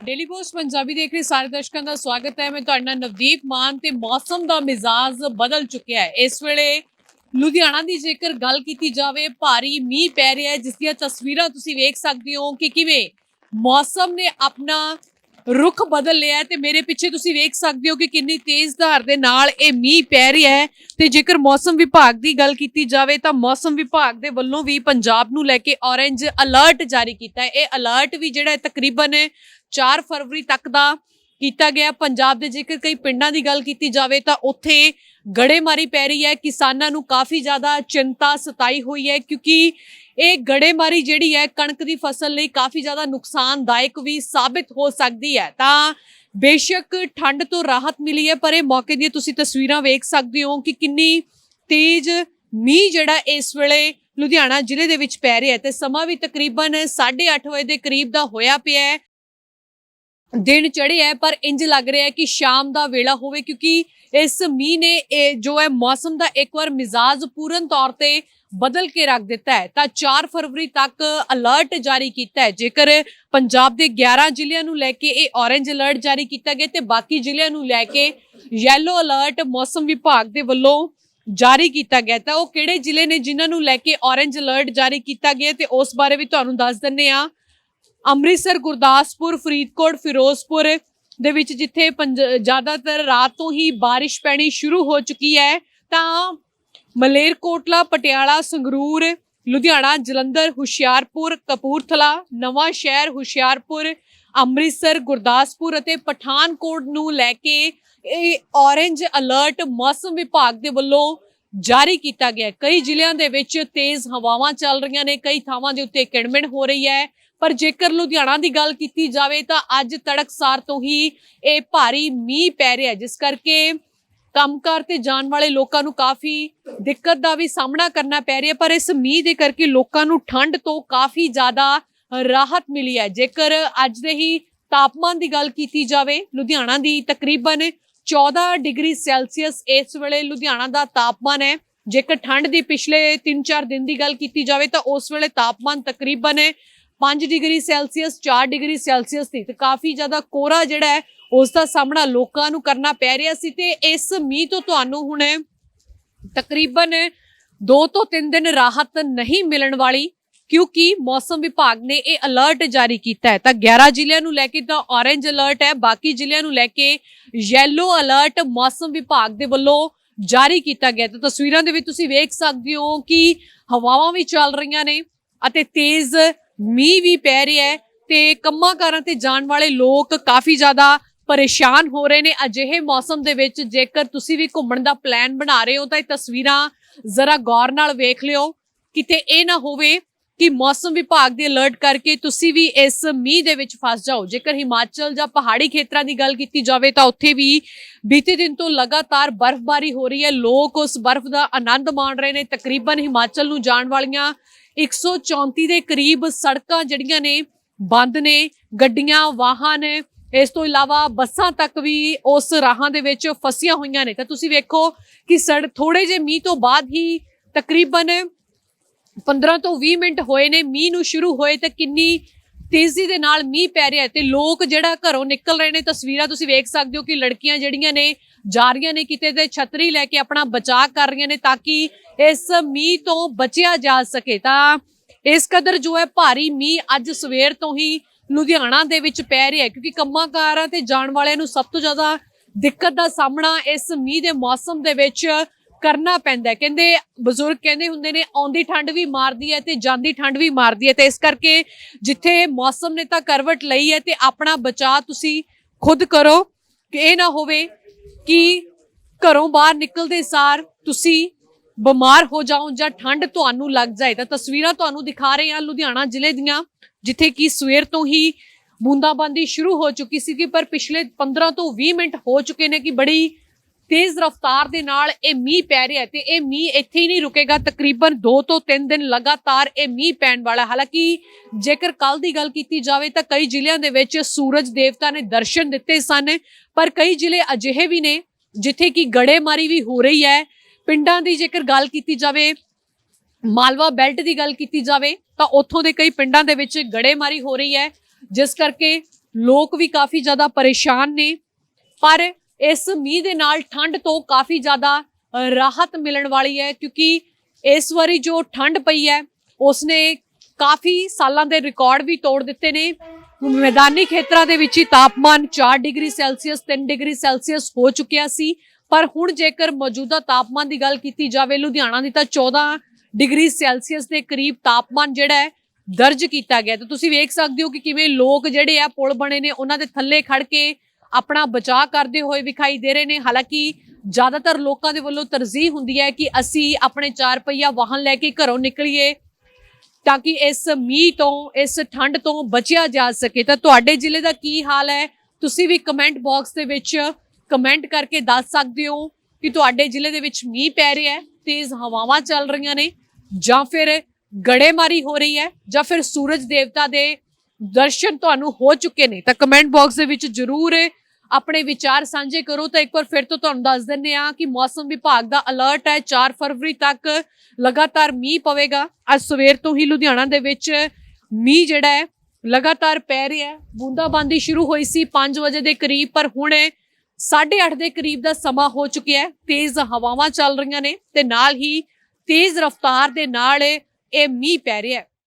Daily post Punjabi ਦੇਖ ਰਹੇ ਸਾਰੇ ਦਰਸ਼ਕਾਂ ਦਾ ਸਵਾਗਤ ਹੈ। ਮੈਂ ਤੁਹਾਡੇ ਨਾਲ ਨਵਦੀਪ ਮਾਨ ਤੇ ਮੌਸਮ ਦਾ ਮਿਜ਼ਾਜ ਬਦਲ ਚੁੱਕਿਆ ਹੈ। ਇਸ ਵੇਲੇ ਲੁਧਿਆਣਾ ਦੀ ਜੇਕਰ ਗੱਲ ਕੀਤੀ ਜਾਵੇ, ਭਾਰੀ ਮੀਂਹ ਪੈ ਰਿਹਾ ਹੈ, ਜਿਸ ਦੀਆਂ ਤਸਵੀਰਾਂ ਤੁਸੀਂ ਵੇਖ ਸਕਦੇ ਹੋ ਕਿ ਕਿਵੇਂ ਮੌਸਮ ਨੇ ਆਪਣਾ ਰੁਖ ਬਦਲ ਲਿਆ ਹੈ ਤੇ ਮੇਰੇ ਪਿੱਛੇ ਤੁਸੀਂ ਵੇਖ ਸਕਦੇ ਹੋ ਕਿ ਕਿੰਨੀ ਤੇਜ਼ ਧਾਰ ਦੇ ਨਾਲ ਇਹ ਮੀਂਹ ਪੈ ਰਿਹਾ ਹੈ। ਤੇ ਜੇਕਰ ਮੌਸਮ ਵਿਭਾਗ ਦੀ ਗੱਲ ਕੀਤੀ ਜਾਵੇ ਤਾਂ ਮੌਸਮ ਵਿਭਾਗ ਦੇ ਵੱਲੋਂ ਵੀ ਪੰਜਾਬ ਨੂੰ ਲੈ ਕੇ ਔਰੇਂਜ ਅਲਰਟ ਜਾਰੀ ਕੀਤਾ ਹੈ। ਇਹ ਅਲਰਟ ਵੀ ਜਿਹੜਾ ਤਕਰੀਬਨ 4 ਫਰਵਰੀ ਤੱਕ ਦਾ ਕੀਤਾ ਗਿਆ। ਪੰਜਾਬ ਦੇ ਜੇਕਰ ਕਈ ਪਿੰਡਾਂ ਦੀ ਗੱਲ ਕੀਤੀ ਜਾਵੇ ਤਾਂ ਉੱਥੇ ਗੜੇਮਾਰੀ ਪੈ ਰਹੀ ਹੈ। ਕਿਸਾਨਾਂ ਨੂੰ ਕਾਫੀ ਜ਼ਿਆਦਾ ਚਿੰਤਾ ਸਤਾਈ ਹੋਈ ਹੈ ਕਿਉਂਕਿ ਇਹ ਗੜੇਮਾਰੀ ਜਿਹੜੀ ਹੈ ਕਣਕ ਦੀ ਫਸਲ ਲਈ ਕਾਫੀ ਜ਼ਿਆਦਾ ਨੁਕਸਾਨਦਾਇਕ ਵੀ ਸਾਬਿਤ ਹੋ ਸਕਦੀ ਹੈ। ਤਾਂ ਬੇਸ਼ੱਕ ਠੰਡ ਤੋਂ ਰਾਹਤ ਮਿਲੀ ਹੈ, ਪਰ ਇਹ ਮੌਕੇ ਦੀਆਂ ਤੁਸੀਂ ਤਸਵੀਰਾਂ ਵੇਖ ਸਕਦੇ ਹੋ ਕਿ ਕਿੰਨੀ ਤੇਜ਼ ਮੀਂਹ ਜਿਹੜਾ ਇਸ ਵੇਲੇ ਲੁਧਿਆਣਾ ਜ਼ਿਲ੍ਹੇ ਦੇ ਵਿੱਚ ਪੈ ਰਿਹਾ ਹੈ। ਤੇ ਸਮਾਂ ਵੀ ਤਕਰੀਬਨ 8:30 ਵਜੇ ਦੇ ਕਰੀਬ ਦਾ ਹੋਇਆ ਪਿਆ ਹੈ। ਦਿਨ ਚੜ੍ਹਿਆ ਪਰ ਇੰਜ ਲੱਗ ਰਿਹਾ ਹੈ ਕਿ ਸ਼ਾਮ ਦਾ ਵੇਲਾ ਹੋਵੇ, ਕਿਉਂਕਿ ਇਸ ਮੀਂਹ ਨੇ ਇਹ ਜੋ ਹੈ ਮੌਸਮ ਦਾ ਇੱਕ ਵਾਰ ਮਿਜ਼ਾਜ ਪੂਰਨ ਤੌਰ ਤੇ ਬਦਲ ਕੇ ਰੱਖ ਦਿੱਤਾ ਹੈ ਤਾਂ 4 ਫਰਵਰੀ ਤੱਕ ਅਲਰਟ ਜਾਰੀ ਕੀਤਾ ਹੈ ਜੇਕਰ ਪੰਜਾਬ ਦੇ 11 ਜ਼ਿਲ੍ਹਿਆਂ ਨੂੰ ਲੈ ਕੇ ਇਹ ਔਰੇਂਜ ਅਲਰਟ ਜਾਰੀ ਕੀਤਾ ਗਿਆ, ਤੇ ਬਾਕੀ ਜ਼ਿਲ੍ਹਿਆਂ ਨੂੰ ਲੈ ਕੇ ਯੈਲੋ ਅਲਰਟ ਮੌਸਮ ਵਿਭਾਗ ਦੇ ਵੱਲੋਂ ਜਾਰੀ ਕੀਤਾ ਗਿਆ। ਤਾਂ ਉਹ ਕਿਹੜੇ ਜ਼ਿਲ੍ਹੇ ਨੇ ਜਿਨ੍ਹਾਂ ਨੂੰ ਲੈ ਕੇ ਔਰੇਂਜ ਅਲਰਟ ਜਾਰੀ ਕੀਤਾ ਗਿਆ, ਤੇ ਉਸ ਬਾਰੇ ਵੀ ਤੁਹਾਨੂੰ ਦੱਸ ਦਿੰਨੇ ਆ ਅੰਮ੍ਰਿਤਸਰ, ਗੁਰਦਾਸਪੁਰ, ਫਰੀਦਕੋਟ, ਫਿਰੋਜ਼ਪੁਰ ਦੇ ਵਿੱਚ ਜਿੱਥੇ ਪੰਜ- ਜ਼ਿਆਦਾਤਰ ਰਾਤ ਤੋਂ ਹੀ ਬਾਰਿਸ਼ ਪੈਣੀ ਸ਼ੁਰੂ ਹੋ ਚੁੱਕੀ ਹੈ, ਤਾਂ ਮਲੇਰਕੋਟਲਾ, ਪਟਿਆਲਾ, ਸੰਗਰੂਰ, ਲੁਧਿਆਣਾ, ਜਲੰਧਰ, ਹੁਸ਼ਿਆਰਪੁਰ, ਕਪੂਰਥਲਾ, ਨਵਾਂ ਸ਼ਹਿਰ, ਹੁਸ਼ਿਆਰਪੁਰ, ਅੰਮ੍ਰਿਤਸਰ, ਗੁਰਦਾਸਪੁਰ ਅਤੇ ਪਠਾਨਕੋਟ ਨੂੰ ਲੈ ਕੇ ਇਹ ਔਰੇਂਜ ਅਲਰਟ ਮੌਸਮ ਵਿਭਾਗ ਦੇ ਵੱਲੋਂ ਜਾਰੀ ਕੀਤਾ ਗਿਆ ਕਈ ਜ਼ਿਲ੍ਹਿਆਂ ਦੇ ਵਿੱਚ ਤੇਜ਼ ਹਵਾਵਾਂ ਚੱਲ ਰਹੀਆਂ ਨੇ, ਕਈ ਥਾਵਾਂ ਦੇ ਉੱਤੇ ਕਿਣਮਿਣ ਹੋ ਰਹੀ ਹੈ। ਪਰ ਜੇਕਰ ਲੁਧਿਆਣਾ ਦੀ ਗੱਲ ਕੀਤੀ ਜਾਵੇ ਤਾਂ ਅੱਜ ਤੜਕਸਾਰ ਤੋਂ ਹੀ ਇਹ ਭਾਰੀ ਮੀਂਹ ਪੈ ਰਿਹਾ ਜਿਸ ਕਰਕੇ ਕੰਮਕਾਰ ਤੇ ਜਾਣ ਵਾਲੇ ਲੋਕਾਂ ਨੂੰ ਕਾਫੀ ਦਿੱਕਤ ਦਾ ਵੀ ਸਾਹਮਣਾ ਕਰਨਾ ਪੈ ਰਿਹਾ ਪਰ ਇਸ ਮੀਂਹ ਦੇ ਕਰਕੇ ਲੋਕਾਂ ਨੂੰ ਠੰਡ ਤੋਂ ਕਾਫੀ ਜ਼ਿਆਦਾ ਰਾਹਤ ਮਿਲੀ ਹੈ। ਜੇਕਰ ਅੱਜ ਦੇ ਹੀ ਤਾਪਮਾਨ ਦੀ ਗੱਲ ਕੀਤੀ ਜਾਵੇ, ਲੁਧਿਆਣਾ ਦੀ ਤਕਰੀਬਨ 14 ਡਿਗਰੀ ਸੈਲਸੀਅਸ ਇਸ ਵੇਲੇ ਲੁਧਿਆਣਾ ਦਾ ਤਾਪਮਾਨ ਹੈ। ਜੇਕਰ ਠੰਡ ਦੀ ਪਿਛਲੇ 3-4 ਦਿਨ ਦੀ ਗੱਲ ਕੀਤੀ ਜਾਵੇ ਤਾਂ ਉਸ ਵੇਲੇ ਤਾਪਮਾਨ ਤਕਰੀਬਨ 5 ਡਿਗਰੀ ਸੈਲਸੀਅਸ 4 ਡਿਗਰੀ ਸੈਲਸੀਅਸ ਸੀ ਤੇ ਕਾਫੀ ਜ਼ਿਆਦਾ ਕੋਰਾ ਜਿਹੜਾ ਹੈ, ਉਸ ਦਾ ਸਾਹਮਣਾ ਲੋਕਾਂ ਨੂੰ ਕਰਨਾ ਪੈ ਰਿਹਾ ਸੀ ਤੇ ਇਸ ਮੀਂਹ ਤੋਂ ਤੁਹਾਨੂੰ ਹੁਣ ਤਕਰੀਬਨ 2 ਤੋਂ 3 ਦਿਨ ਰਾਹਤ ਨਹੀਂ ਮਿਲਣ ਵਾਲੀ, ਕਿਉਂਕਿ ਮੌਸਮ ਵਿਭਾਗ ਨੇ ਇਹ ਅਲਰਟ ਜਾਰੀ ਕੀਤਾ ਹੈ। ਤਾਂ 11 ਜ਼ਿਲ੍ਹਿਆਂ ਨੂੰ ਲੈ ਕੇ ਤਾਂ ਔਰੇਂਜ ਅਲਰਟ ਹੈ, ਬਾਕੀ ਜ਼ਿਲ੍ਹਿਆਂ ਨੂੰ ਲੈ ਕੇ ਯੈਲੋ ਅਲਰਟ ਮੌਸਮ ਵਿਭਾਗ ਦੇ ਵੱਲੋਂ ਜਾਰੀ ਕੀਤਾ ਗਿਆ ਤਾਂ ਤਸਵੀਰਾਂ ਦੇ ਵਿੱਚ ਤੁਸੀਂ ਵੇਖ ਸਕਦੇ ਹੋ ਕਿ ਹਵਾਵਾਂ ਵੀ ਚੱਲ ਰਹੀਆਂ ਨੇ ਅਤੇ ਤੇਜ਼ ਮੀਂਹ ਵੀ ਪੈ ਰਿਹਾ ਹੈ ਤੇ ਕੰਮਾਂ ਕਾਰਾਂ ਤੇ ਜਾਣ ਵਾਲੇ ਲੋਕ ਕਾਫੀ ਜ਼ਿਆਦਾ ਪਰੇਸ਼ਾਨ ਹੋ ਰਹੇ ਨੇ। ਅਜਿਹੇ ਮੌਸਮ ਦੇ ਵਿੱਚ ਜੇਕਰ ਤੁਸੀਂ ਵੀ ਘੁੰਮਣ ਦਾ ਪਲਾਨ ਬਣਾ ਰਹੇ ਹੋ ਤਾਂ ਇਹ ਤਸਵੀਰਾਂ ਜ਼ਰਾ ਗੌਰ ਨਾਲ ਵੇਖ ਲਿਓ। ਕਿਤੇ ਇਹ ਨਾ ਹੋਵੇ ਕਿ ਮੌਸਮ ਵਿਭਾਗ ਦੇ ਅਲਰਟ ਕਰਕੇ ਤੁਸੀਂ ਵੀ ਇਸ ਮੀਂਹ ਦੇ ਵਿੱਚ ਫਸ ਜਾਓ। ਜੇਕਰ ਹਿਮਾਚਲ ਜਾਂ ਪਹਾੜੀ ਖੇਤਰਾਂ ਦੀ ਗੱਲ ਕੀਤੀ ਜਾਵੇ ਤਾਂ ਉੱਥੇ ਵੀ ਬੀਤੇ ਦਿਨ ਤੋਂ ਲਗਾਤਾਰ ਬਰਫ਼ਬਾਰੀ ਹੋ ਰਹੀ ਹੈ। ਲੋਕ ਉਸ ਬਰਫ਼ ਦਾ ਆਨੰਦ ਮਾਣ ਰਹੇ ਨੇ। ਤਕਰੀਬਨ ਹਿਮਾਚਲ ਨੂੰ ਜਾਣ ਵਾਲੀਆਂ 134 ਦੇ ਕਰੀਬ ਸੜਕਾਂ ਜਿਹੜੀਆਂ ਨੇ, ਬੰਦ ਨੇ, ਗੱਡੀਆਂ, ਵਾਹਨ ਇਸ ਤੋਂ ਇਲਾਵਾ ਬੱਸਾਂ ਤੱਕ ਵੀ ਉਸ ਰਾਹਾਂ ਦੇ ਵਿੱਚ ਫਸੀਆਂ ਹੋਈਆਂ ਨੇ। ਤਾਂ ਤੁਸੀਂ ਵੇਖੋ ਕਿ ਸੜ ਥੋੜੇ ਜਿਹੇ ਮੀਂਹ ਤੋਂ ਬਾਅਦ ਹੀ ਤਕਰੀਬਨ 15 ਤੋਂ 20 ਮਿੰਟ ਹੋਏ ਨੇ, ਮੀਂਹ ਨੂੰ ਸ਼ੁਰੂ ਹੋਏ ਤਾਂ ਕਿੰਨੀ ਤੇਜ਼ੀ ਦੇ ਨਾਲ ਮੀਂਹ ਪੈ ਰਿਹਾ ਹੈ ਤੇ ਲੋਕ ਜਿਹੜਾ ਘਰੋਂ ਨਿਕਲ ਰਹੇ ਨੇ, ਤਸਵੀਰਾਂ ਤੁਸੀਂ ਵੇਖ ਸਕਦੇ ਹੋ ਕਿ ਲੜਕੀਆਂ ਜਿਹੜੀਆਂ ਨੇ ਜਾ ਰਹੀਆਂ ਨੇ ਕਿਤੇ ਤੇ ਛਤਰੀ ਲੈ ਕੇ ਆਪਣਾ ਬਚਾਅ ਕਰ ਰਹੀਆਂ ਨੇ ਤਾਂ ਕਿ ਇਸ ਮੀਂਹ ਤੋਂ ਬਚਿਆ ਜਾ ਸਕੇ। ਤਾਂ ਇਸ ਕਦਰ ਜੋ ਹੈ ਭਾਰੀ ਮੀਂਹ ਅੱਜ ਸਵੇਰ ਤੋਂ ਹੀ ਲੁਧਿਆਣਾ ਦੇ ਵਿੱਚ ਪੈ ਰਿਹਾ ਕਿਉਂਕਿ ਕੰਮਾਂ ਕਾਰਾਂ ਤੇ ਜਾਣ ਵਾਲਿਆਂ ਨੂੰ ਸਭ ਤੋਂ ਜ਼ਿਆਦਾ ਦਿੱਕਤ ਦਾ ਸਾਹਮਣਾ ਇਸ ਮੀਂਹ ਦੇ ਮੌਸਮ ਦੇ ਵਿੱਚ ਕਰਨਾ ਪੈਂਦਾ ਕਹਿੰਦੇ, ਬਜ਼ੁਰਗ ਕਹਿੰਦੇ ਹੁੰਦੇ ਨੇ, ਆਉਂਦੀ ਠੰਡ ਵੀ ਮਾਰਦੀ ਹੈ ਤੇ ਜਾਂਦੀ ਠੰਡ ਵੀ ਮਾਰਦੀ ਹੈ। ਤੇ ਇਸ ਕਰਕੇ ਜਿੱਥੇ ਮੌਸਮ ਨੇ ਤਾਂ ਕਰਵਟ ਲਈ ਹੈ ਤੇ ਆਪਣਾ ਬਚਾਅ ਤੁਸੀਂ ਖੁਦ ਕਰੋ, ਕਿ ਇਹ ਨਾ ਹੋਵੇ ਕਿ ਘਰੋਂ ਬਾਹਰ ਨਿਕਲਦੇ ਸਾਰ ਤੁਸੀਂ ਬਿਮਾਰ ਹੋ ਜਾਓ ਜਾਂ ਠੰਡ ਤੁਹਾਨੂੰ ਲੱਗ ਜਾਏ। ਤਾਂ ਤਸਵੀਰਾਂ ਤੁਹਾਨੂੰ ਦਿਖਾ ਰਹੇ ਹਾਂ ਲੁਧਿਆਣਾ ਜ਼ਿਲ੍ਹੇ ਦੀਆਂ, ਜਿੱਥੇ ਕਿ ਸਵੇਰ ਤੋਂ ਹੀ ਬੂੰਦਾਬਾਂਦੀ ਸ਼ੁਰੂ ਹੋ ਚੁੱਕੀ ਸੀ ਕਿ ਪਰ ਪਿਛਲੇ 15 ਤੋਂ 20 ਮਿੰਟ ਹੋ ਚੁੱਕੇ ਨੇ ਕਿ ਬੜੀ ਤੇਜ਼ ਰਫ਼ਤਾਰ ਦੇ ਨਾਲ ਇਹ ਮੀਂਹ ਪੈ ਰਿਹਾ ਹੈ ਤੇ ਇਹ ਮੀਂਹ ਇੱਥੇ ਹੀ ਨਹੀਂ ਰੁਕੇਗਾ। ਤਕਰੀਬਨ 2 ਤੋਂ 3 ਦਿਨ ਲਗਾਤਾਰ ਇਹ ਮੀਂਹ ਪੈਣ ਵਾਲਾ ਹਾਲਾਂਕਿ ਜੇਕਰ ਕੱਲ ਦੀ ਗੱਲ ਕੀਤੀ ਜਾਵੇ ਤਾਂ ਕਈ ਜ਼ਿਲ੍ਹਿਆਂ ਦੇ ਵਿੱਚ ਸੂਰਜ ਦੇਵਤਾ ਨੇ ਦਰਸ਼ਨ ਦਿੱਤੇ ਸਨ, ਪਰ ਕਈ ਜ਼ਿਲ੍ਹੇ ਅਜਿਹੇ ਵੀ ਨੇ ਜਿੱਥੇ ਕਿ ਗੜੇਮਾਰੀ ਵੀ ਹੋ ਰਹੀ ਹੈ। ਪਿੰਡਾਂ ਦੀ ਜੇਕਰ ਗੱਲ ਕੀਤੀ ਜਾਵੇ, ਮਾਲਵਾ ਬੈਲਟ ਦੀ ਗੱਲ ਕੀਤੀ ਜਾਵੇ, ਤਾਂ ਉੱਥੋਂ ਦੇ ਕਈ ਪਿੰਡਾਂ ਦੇ ਵਿੱਚ ਗੜੇਮਾਰੀ ਹੋ ਰਹੀ ਹੈ, ਜਿਸ ਕਰਕੇ ਲੋਕ ਵੀ ਕਾਫੀ ਜ਼ਿਆਦਾ ਪਰੇਸ਼ਾਨ ਨੇ। ਪਰ ਇਸ ਮੀਂਹ ਦੇ ਨਾਲ ਠੰਡ ਤੋਂ ਕਾਫੀ ਜ਼ਿਆਦਾ ਰਾਹਤ ਮਿਲਣ ਵਾਲੀ ਹੈ ਕਿਉਂਕਿ ਇਸ ਵਾਰੀ ਜੋ ਠੰਡ ਪਈ ਹੈ, ਉਸਨੇ ਕਾਫੀ ਸਾਲਾਂ ਦੇ ਰਿਕਾਰਡ ਵੀ ਤੋੜ ਦਿੱਤੇ ਨੇ। ਮੈਦਾਨੀ ਖੇਤਰਾਂ ਦੇ ਵਿੱਚ ਹੀ ਤਾਪਮਾਨ 4 ਡਿਗਰੀ ਸੈਲਸੀਅਸ 3 ਡਿਗਰੀ ਸੈਲਸੀਅਸ ਹੋ ਚੁੱਕਿਆ ਸੀ। ਪਰ ਹੁਣ ਜੇਕਰ ਮੌਜੂਦਾ ਤਾਪਮਾਨ ਦੀ ਗੱਲ ਕੀਤੀ ਜਾਵੇ, ਲੁਧਿਆਣਾ ਦੀ ਤਾਂ 14 ਡਿਗਰੀ ਸੈਲਸੀਅਸ ਦੇ ਕਰੀਬ ਤਾਪਮਾਨ ਜਿਹੜਾ ਹੈ, ਦਰਜ ਕੀਤਾ ਗਿਆ। ਤੇ ਤੁਸੀਂ ਵੇਖ ਸਕਦੇ ਹੋ ਕਿ ਕਿਵੇਂ ਲੋਕ ਜਿਹੜੇ ਆ ਪੁਲ ਬਣੇ ਨੇ, ਉਹਨਾਂ ਦੇ ਥੱਲੇ ਖੜ ਕੇ ਆਪਣਾ ਬਚਾਅ ਕਰਦੇ ਹੋਏ ਵਿਖਾਈ ਦੇ ਰਹੇ ਨੇ। ਹਾਲਾਂਕਿ ਜ਼ਿਆਦਾਤਰ ਲੋਕਾਂ ਦੇ ਵੱਲੋਂ ਤਰਜੀਹ ਹੁੰਦੀ ਹੈ ਕਿ ਅਸੀਂ ਆਪਣੇ ਚਾਰ ਪਹੀਆ ਵਾਹਨ ਲੈ ਕੇ ਘਰੋਂ ਨਿਕਲੀਏ ਤਾਂ ਕਿ ਇਸ ਮੀਂਹ ਤੋਂ, ਇਸ ਠੰਡ ਤੋਂ ਬਚਿਆ ਜਾ ਸਕੇ। ਤਾਂ ਤੁਹਾਡੇ ਜ਼ਿਲ੍ਹੇ ਦਾ ਕੀ ਹਾਲ ਹੈ? ਤੁਸੀਂ ਵੀ ਕਮੈਂਟ ਬਾਕਸ ਦੇ ਵਿੱਚ ਕਮੈਂਟ ਕਰਕੇ ਦੱਸ ਸਕਦੇ ਹੋ ਕਿ ਤੁਹਾਡੇ ਜ਼ਿਲ੍ਹੇ ਦੇ ਵਿੱਚ ਮੀਂਹ ਪੈ ਰਿਹਾ ਹੈ, ਤੇਜ਼ ਹਵਾਵਾਂ ਚੱਲ ਰਹੀਆਂ ਨੇ ਜਾਂ ਫਿਰ ਗੜੇਮਾਰੀ ਹੋ ਰਹੀ ਹੈ ਜਾਂ ਫਿਰ ਸੂਰਜ ਦੇਵਤਾ ਦੇ ਦਰਸ਼ਨ ਤੁਹਾਨੂੰ ਹੋ ਚੁੱਕੇ ਨੇ। ਤਾਂ ਕਮੈਂਟ ਬਾਕਸ ਦੇ ਵਿੱਚ ਜਰੂਰ ਆਪਣੇ ਵਿਚਾਰ ਸਾਂਝੇ ਕਰੋ ਤਾਂ ਇੱਕ ਵਾਰ ਫਿਰ ਤੋਂ ਤੁਹਾਨੂੰ ਦੱਸ ਦਿੰਨੇ ਆ ਕਿ ਮੌਸਮ ਵਿਭਾਗ ਦਾ ਅਲਰਟ ਹੈ 4 ਫਰਵਰੀ ਤੱਕ ਲਗਾਤਾਰ ਮੀਂਹ ਪਵੇਗਾ। ਅੱਜ ਸਵੇਰ ਤੋਂ ਹੀ ਲੁਧਿਆਣਾ ਦੇ ਵਿੱਚ ਮੀਂਹ ਜਿਹੜਾ ਹੈ, ਲਗਾਤਾਰ ਪੈ ਰਿਹਾ ਹੈ। ਬੂੰਦਾਬਾਂਦੀ ਸ਼ੁਰੂ ਹੋਈ ਸੀ 5 ਵਜੇ ਦੇ ਕਰੀਬ, ਪਰ ਹੁਣ 8:30 ਦੇ ਕਰੀਬ ਦਾ ਸਮਾਂ ਹੋ ਚੁੱਕਿਆ ਹੈ। ਤੇਜ਼ ਹਵਾਵਾਂ ਚੱਲ ਰਹੀਆਂ ਨੇ ਤੇ ਨਾਲ ਹੀ ਤੇਜ਼ ਰਫ਼ਤਾਰ ਦੇ ਨਾਲ ਇਹ ਮੀਂਹ ਪੈ ਰਿਹਾ ਹੈ।